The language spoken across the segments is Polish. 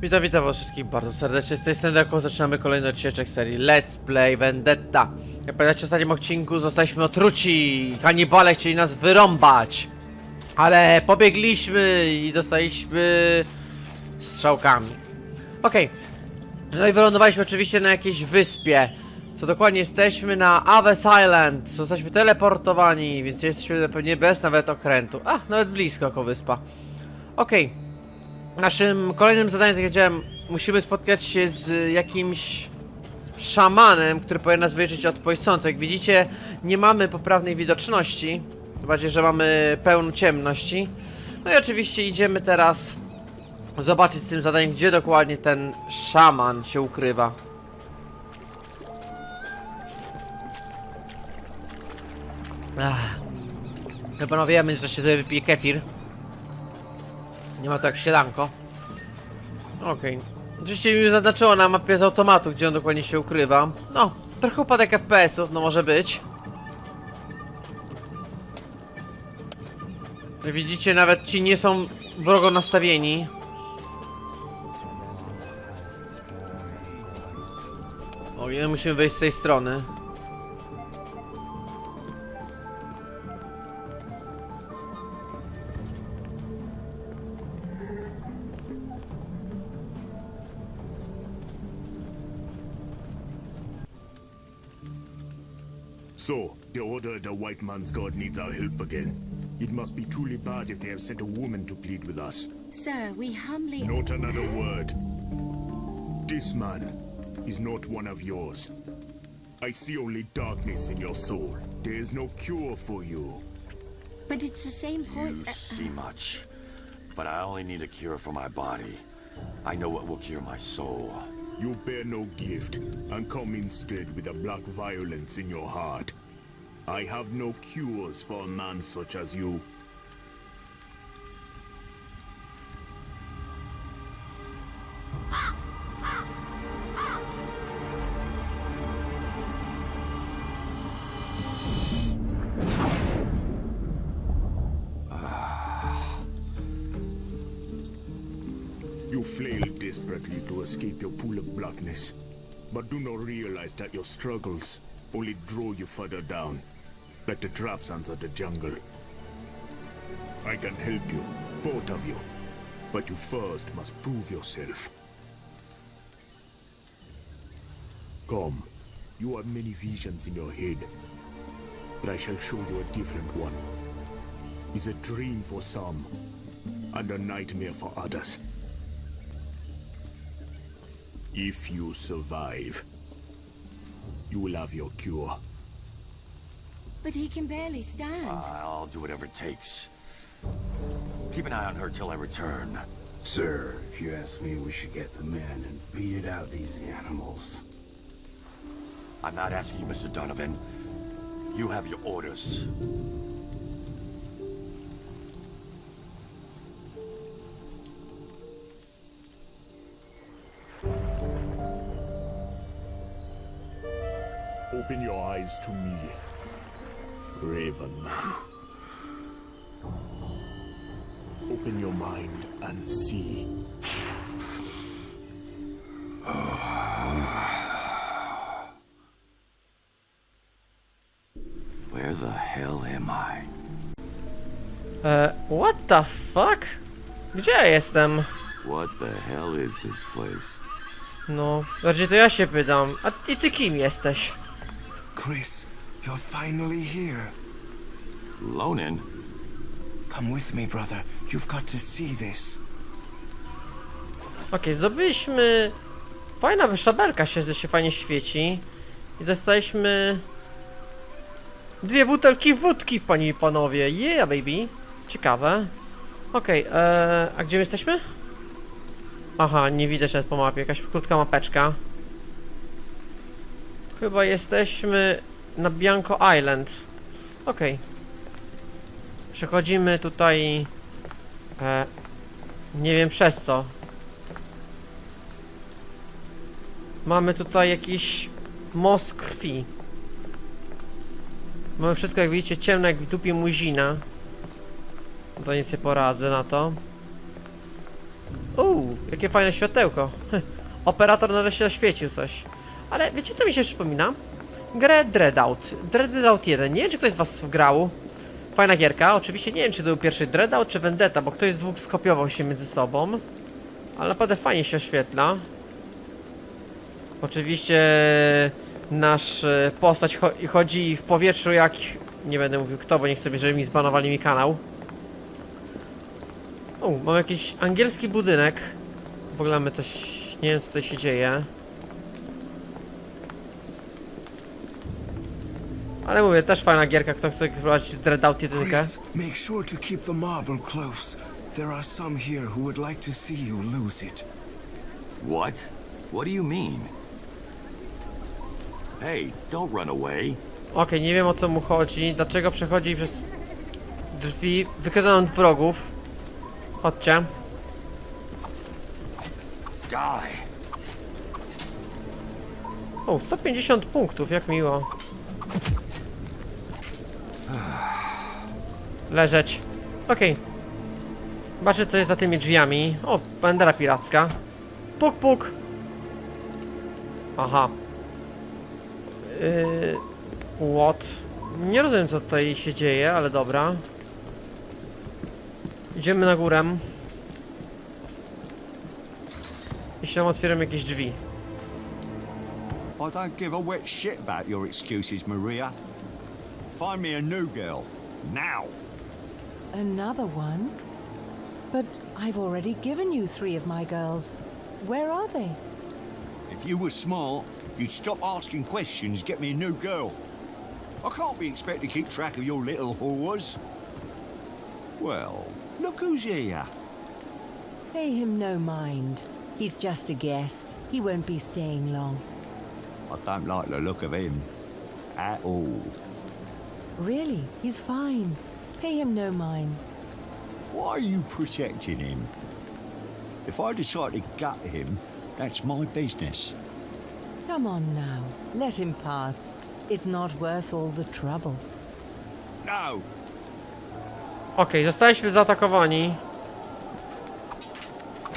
Witam, witam was wszystkich bardzo serdecznie. Z tej strony jako zaczynamy kolejny odcinek serii Let's Play Vendetta. Jak pamiętacie w ostatnim odcinku zostaliśmy otruci. Kanibale chcieli nas wyrąbać. Ale pobiegliśmy i dostaliśmy strzałkami. Okej. No i wylądowaliśmy oczywiście na jakiejś wyspie. Co dokładnie jesteśmy na Aves Island. Zostaliśmy teleportowani, więc jesteśmy pewnie bez nawet okrętu. A, nawet blisko jako wyspa. Okej. Naszym kolejnym zadaniem, tak jak powiedziałem, musimy spotkać się z jakimś szamanem, który powinien nas wyleczyć od poisących. Jak widzicie, nie mamy poprawnej widoczności. Tym bardziej, że mamy pełną ciemności. No i oczywiście idziemy teraz zobaczyć z tym zadaniem, gdzie dokładnie ten szaman się ukrywa. Ach. Chyba no wiemy, że się sobie wypije kefir. Nie ma to jak sielanko. Okej. Oczywiście mi zaznaczyło na mapie z automatu, gdzie on dokładnie się ukrywa. No, trochę upadek FPS-ów, no może być. Widzicie, nawet ci nie są wrogo nastawieni. O, jeden musimy wejść z tej strony. Order the White Man's God needs our help again. It must be truly bad if they have sent a woman to plead with us. Sir, we humbly. Not another word. This man is not one of yours. I see only darkness in your soul. There is no cure for you. But it's the same You poison. see much, but I only need a cure for my body. I know what will cure my soul. You bear no gift, and come instead with a black violence in your heart. I have no cures for a man such as you. Ah. You flail desperately to escape your pool of blackness, but do not realize that your struggles only draw you further down, the traps under the jungle. I can help you, both of you, but you first must prove yourself. Come, you have many visions in your head, but I shall show you a different one. It's a dream for some, and a nightmare for others. If you survive, you will have your cure. But he can barely stand. Ah, I'll do whatever it takes. Keep an eye on her till I return. Sir, if you ask me, we should get the men and beat it out these animals. I'm not asking you, Mr. Donovan. You have your orders. Open your eyes to me, Raven. Open your mind and see. Where the hell am I? E, what the fuck? Gdzie ja jestem? What the hell is this place? No, bardziej to ja się pytam. A ty, ty kim jesteś? Chris, you're finally here. Lonin? Come with me, brother. You've got to see this. Okej, zdobyliśmy... Fajna szabelka się, się fajnie świeci. I dostaliśmy... Dwie butelki wódki, panie i panowie. Yeah, baby. Ciekawe. Okej, eee, a gdzie my jesteśmy? Aha, nie widać nawet po mapie. Jakaś krótka mapeczka. Chyba jesteśmy na Bianco Island. Okej. Przechodzimy tutaj... E, nie wiem przez co. Mamy tutaj jakiś most krwi. Mamy wszystko, jak widzicie, ciemne jak w muzina. To nic nie poradzę na to. Uuu, jakie fajne światełko. Operator nareszcie oświecił coś. Ale wiecie co mi się przypomina? Grę Dreadout. Dreadout 1. Nie wiem czy ktoś z was grał. Fajna gierka. Oczywiście nie wiem czy to był pierwszy Dreadout czy Vendetta, bo ktoś z dwóch skopiował się między sobą. Ale naprawdę fajnie się oświetla. Oczywiście nasz e, postać cho chodzi w powietrzu jak... Nie będę mówił kto, bo nie chcę, żeby mi zbanowali mi kanał. O, mam jakiś angielski budynek. W ogóle mamy coś... Nie wiem co tutaj się dzieje. Ale mówię, też fajna gierka, kto chce prowadzić Dreadout 1. Chris, make sure to keep the marble close. There are some here who would like to see you lose it. What? What do you mean? Hey, don't run away. Okej, nie wiem o co mu chodzi, dlaczego przechodzi przez drzwi, wykazano wrogów. Chodźcie. Die. O, 150 punktów, jak miło. Leżeć. Okej. Zobaczę co jest za tymi drzwiami. O, bandera piracka. Puk, puk. Aha. Yy, what? Nie rozumiem co tutaj się dzieje, ale dobra. Idziemy na górę. I się nam otwieram jakieś drzwi. I don't give a wet shit about your excuses, Maria. Find me a new girl. Now. Another one? But I've already given you three of my girls. Where are they? If you were smart, you'd stop asking questions, get me a new girl. I can't be expected to keep track of your little whores. Well, look who's here. Pay him no mind. He's just a guest. He won't be staying long. I don't like the look of him. At all. Really, he's fine. Pay him no mind. Why are you protecting him? If I decide to gut him, that's my business. Come on now. Let him pass. It's not worth all the trouble. No, Okej, zostaliśmy zaatakowani.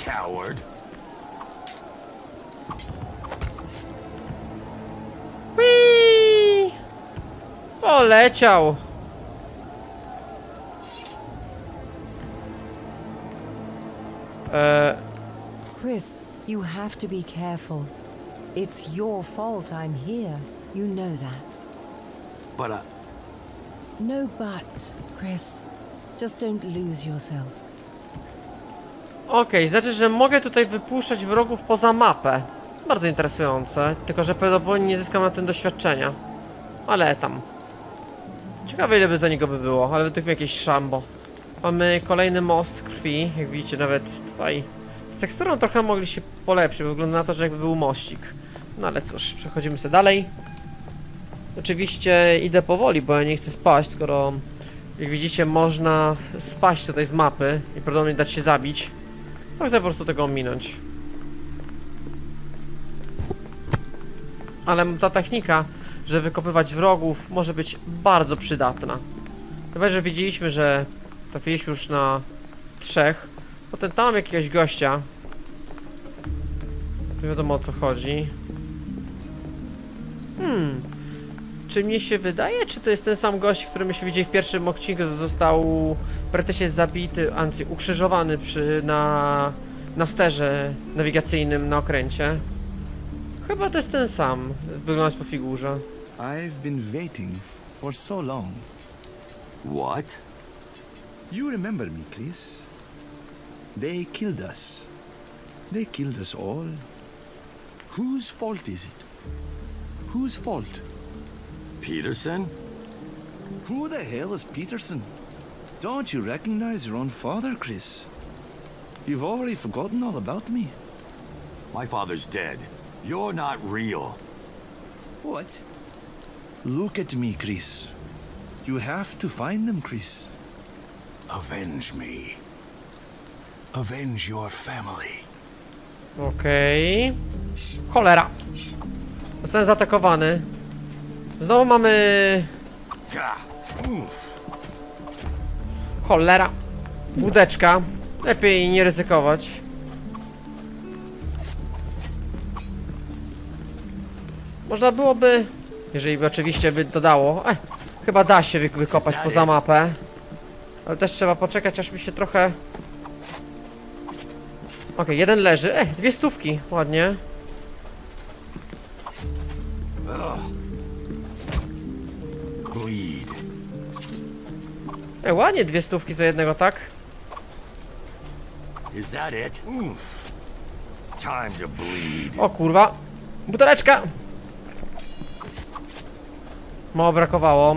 Coward. Whee! Poleciał. Chris, you have to be careful. It's your fault I'm here. You know that. But, uh, No but, Chris. Just don't lose yourself. Okej, znaczy, że mogę tutaj wypuszczać wrogów poza mapę. Bardzo interesujące, tylko że prawdopodobnie nie zyskam na tym doświadczenia. Ale tam. Ciekawe ile by za niego by było, ale według mnie jakieś szambo. Mamy kolejny most krwi, jak widzicie nawet tutaj. Z teksturą trochę mogli się polepszyć, bo wygląda na to, że jakby był mościk. No ale cóż, przechodzimy sobie dalej. Oczywiście idę powoli, bo ja nie chcę spaść, skoro jak widzicie można spaść tutaj z mapy i prawdopodobnie dać się zabić. No chcę po prostu tego ominąć. Ale ta technika, że wykopywać wrogów może być bardzo przydatna. Chyba, że widzieliśmy, że trafiliśmy już na trzech. Potem tam mam jakiegoś gościa. Nie wiadomo o co chodzi. Hmm. Czy mnie się wydaje, czy to jest ten sam gość, który myśmy widzieli w pierwszym odcinku, że został praktycznie zabity, ancy, ukrzyżowany przy, na, na sterze nawigacyjnym na okręcie? Chyba to jest ten sam, wyglądać po figurze. I've been waiting for so long. what? You remember me, Chris? They killed us. They killed us all. Whose fault is it? Whose fault? Peterson? Who the hell is Peterson? Don't you recognize your own father, Chris? You've already forgotten all about me. My father's dead. You're not real. What? Look at me, Chris. You have to find them, Chris. Avenge me. Avenge your family. Okej. Cholera. Zostałem zaatakowany. Znowu mamy... Cholera. Wódeczka. Lepiej nie ryzykować. Można byłoby, jeżeli by oczywiście by dodało, e, chyba da się wykopać poza mapę. Ale też trzeba poczekać, aż mi się trochę... Okej, okay, jeden leży. E, dwie stówki, ładnie. Bleed. E, ładnie dwie stówki za jednego, tak? Is that it? Oof. Time to bleed. O kurwa. Buteleczka! Mało brakowało.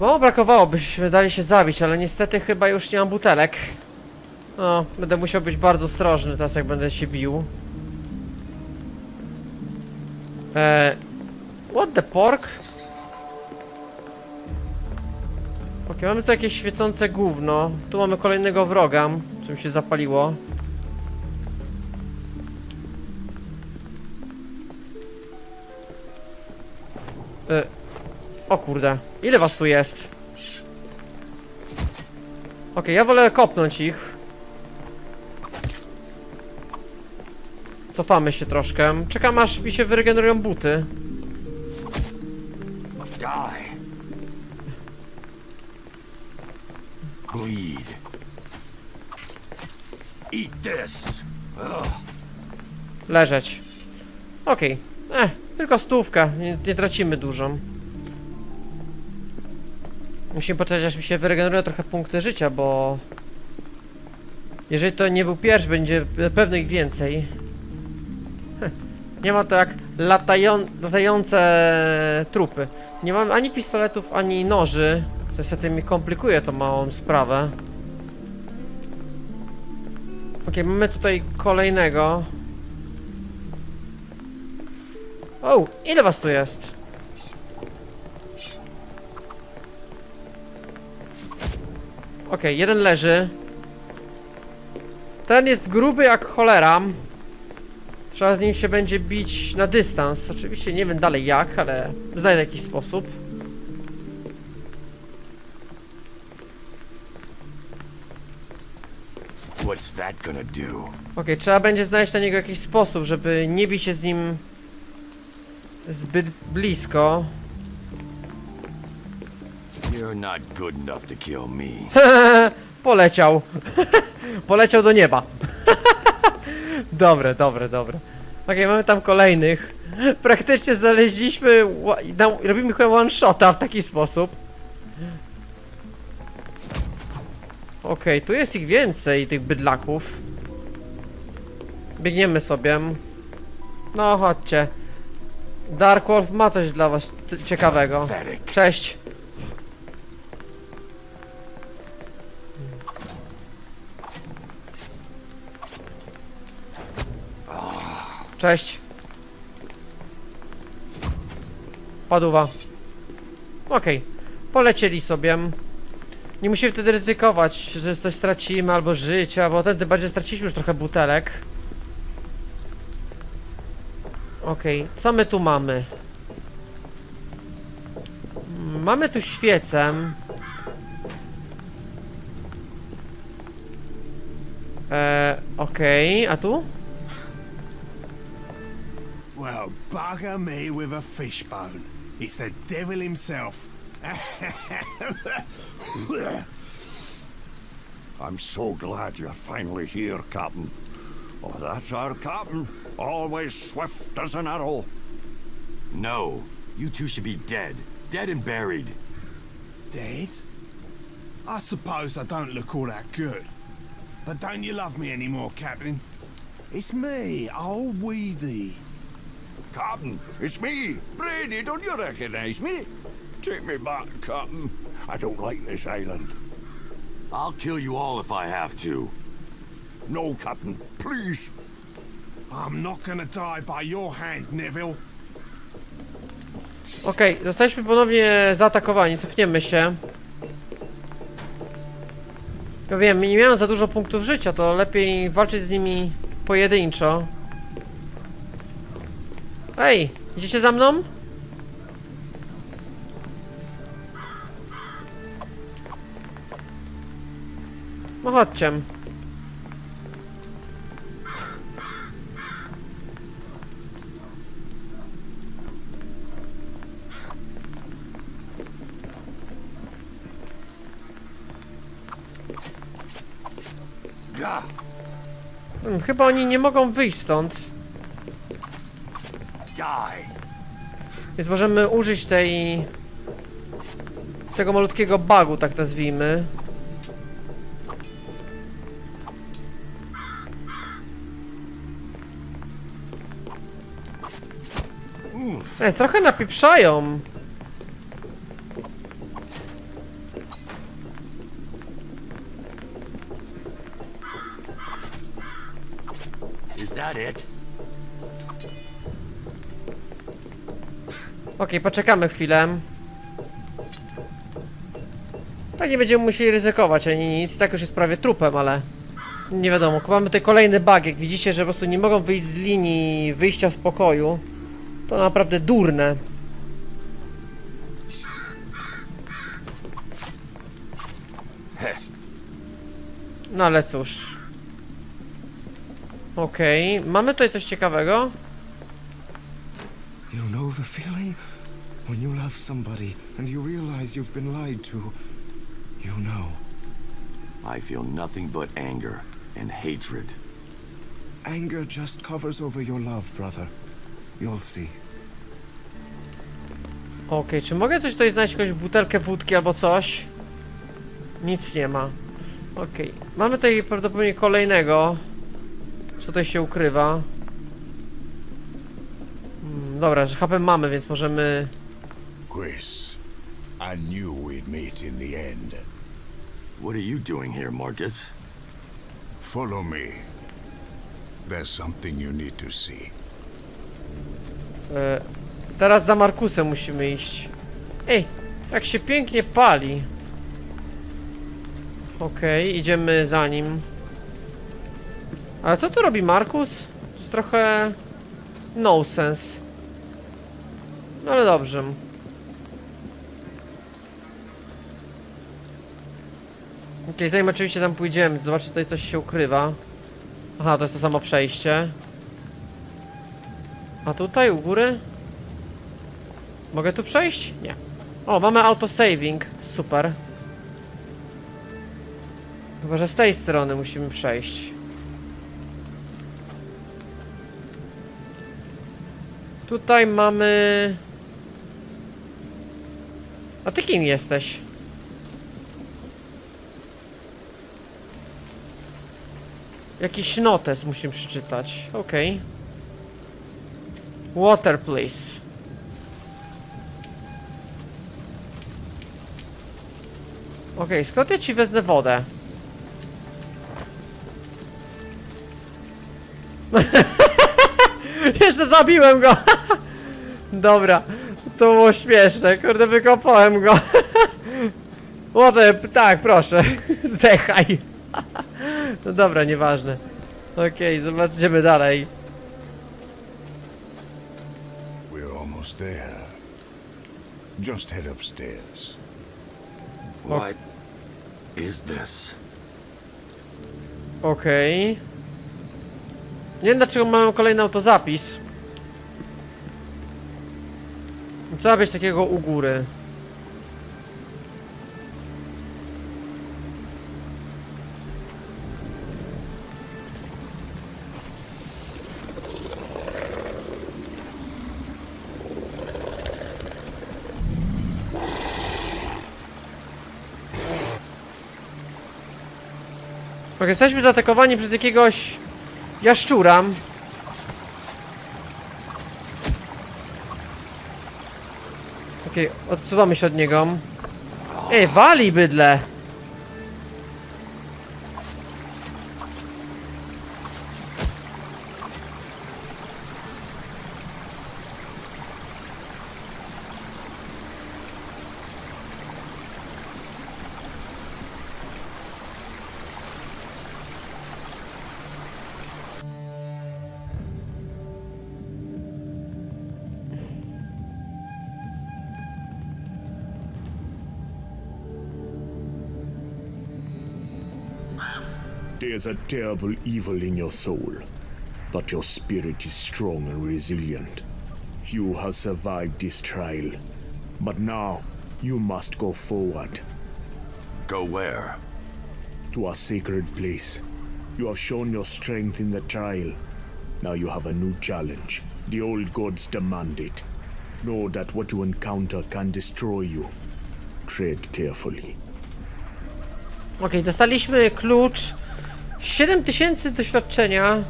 Mało brakowało, byśmy dali się zabić, ale niestety chyba już nie mam butelek. No, będę musiał być bardzo ostrożny teraz jak będę się bił. Eee, what the pork? Okej, mamy tu jakieś świecące gówno. Tu mamy kolejnego wroga, czym się zapaliło. Y o kurde, ile was tu jest? Okej, ja wolę kopnąć ich. Cofamy się troszkę. Czekam aż mi się wyregenerują buty. Bleed. Eat this. Leżeć. Okej. Eh, tylko stówka. Nie, nie tracimy dużo. Musimy poczekać aż mi się wyregenerują trochę punkty życia, bo... Jeżeli to nie był pierwszy, będzie ich więcej. Nie ma to jak latają, latające trupy. Nie mam ani pistoletów, ani noży. To niestety mi komplikuje tą małą sprawę. Okej, mamy tutaj kolejnego. O, ile was tu jest? Okej, jeden leży. Ten jest gruby jak cholera. Trzeba z nim się będzie bić na dystans. Oczywiście nie wiem dalej jak, ale znajdę jakiś sposób. Okej, trzeba będzie znaleźć na niego jakiś sposób, żeby nie bić się z nim zbyt blisko. You're not good enough to kill me. Poleciał. Poleciał do nieba. Dobre, dobre, dobre. Okej, mamy tam kolejnych. Praktycznie znaleźliśmy. ła- dam- Robimy chyba one shota w taki sposób. Okej, tu jest ich więcej, tych bydlaków. Biegniemy sobie. No, chodźcie. Dark Wolf ma coś dla was ciekawego. Cześć. Cześć. Paduwa. Okej. Polecieli sobie. Nie musimy wtedy ryzykować, że coś stracimy albo życia, bo wtedy bardziej straciliśmy już trochę butelek. Okej, co my tu mamy? Mamy tu świecę. Eee, okej, a tu? Well, bugger me with a fishbone. It's the devil himself. I'm so glad you're finally here, Captain. Oh, that's our Captain. Always swift as an arrow. No. You two should be dead. Dead and buried. Dead? I suppose I don't look all that good. But don't you love me anymore, Captain? It's me, old Weedy. Captain, it's me, Brady. Don't you recognize me? Take me back, Captain. I don't like this island. I'll kill you all if I have to. No, Captain, please. I'm not gonna die by your hand, Neville. Okej, zostaliśmy ponownie zaatakowani, cofniemy się. No wiem, nie miałem za dużo punktów życia, to lepiej walczyć z nimi pojedynczo. Ej, idziecie za mną? No chodźcie. Hmm, chyba oni nie mogą wyjść stąd. Więc możemy użyć tej... Tego malutkiego bagu, tak nazwijmy. E, trochę napieprzają. Is that it? Okej, poczekamy chwilę. Tak nie będziemy musieli ryzykować ani nic. Tak już jest prawie trupem, ale nie wiadomo. Mamy tutaj kolejny bug. Jak widzicie, że po prostu nie mogą wyjść z linii wyjścia z pokoju. To naprawdę durne. No ale cóż. Okej, mamy tutaj coś ciekawego. You know the feeling? When you love somebody and you realize you've been lied to. You know. I feel nothing but anger and hatred. Anger just covers over your love, brother. You'll see. Okej, czy mogę coś tutaj znaleźć, jakąś butelkę wódki albo coś? Nic nie ma. Okej, mamy tutaj prawdopodobnie kolejnego. Co tutaj się ukrywa? Hmm, dobra, że HP mamy, więc możemy... Chris, I knew we'd meet in the end. What are you doing here, Marcus? Follow me. There's something you need to see. E, teraz za Markusem musimy iść. Ej, jak się pięknie pali. Okej, idziemy za nim. Ale co tu robi Markus? To jest trochę... nonsense. No ale dobrze. Okej, zanim oczywiście tam pójdziemy, zobaczcie tutaj coś się ukrywa. Aha, to jest to samo przejście. A tutaj u góry? Mogę tu przejść? Nie. O, mamy autosaving. Super. Chyba, że z tej strony musimy przejść. Tutaj mamy... A ty kim jesteś? Jakiś notes musimy przeczytać. Okej. Water, please. Okej, skąd ja ci wezmę wodę? Jeszcze zabiłem go! Dobra, to było śmieszne, kurde, wykopałem go. Water, tak, proszę, zdechaj. No dobra, nieważne. Okej, zobaczymy dalej. We're almost there. Just head upstairs. What is this? Okej. Nie wiem dlaczego mamy kolejny autozapis. Trzeba być takiego u góry. Ok, jesteśmy zaatakowani przez jakiegoś jaszczura. Okej, odsuwamy się od niego. Ej, wali bydle! There's a terrible evil in your soul, but your spirit is strong and resilient. Few have survived this trial, but now you must go forward Go where? to a sacred place. You have shown your strength in the trial. Now you have a new challenge. The old gods demand it. Know that what you encounter can destroy you. Tread carefully. Okej, dostaliśmy klucz. 7000 doświadczenia.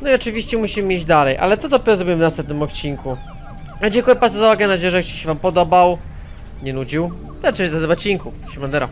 No i oczywiście musimy iść dalej, ale to dopiero zrobimy w następnym odcinku. Dziękuję bardzo za uwagę, nadzieję, że się wam podobał. Nie nudził. Zobaczymy w następnym odcinku. Siemandera.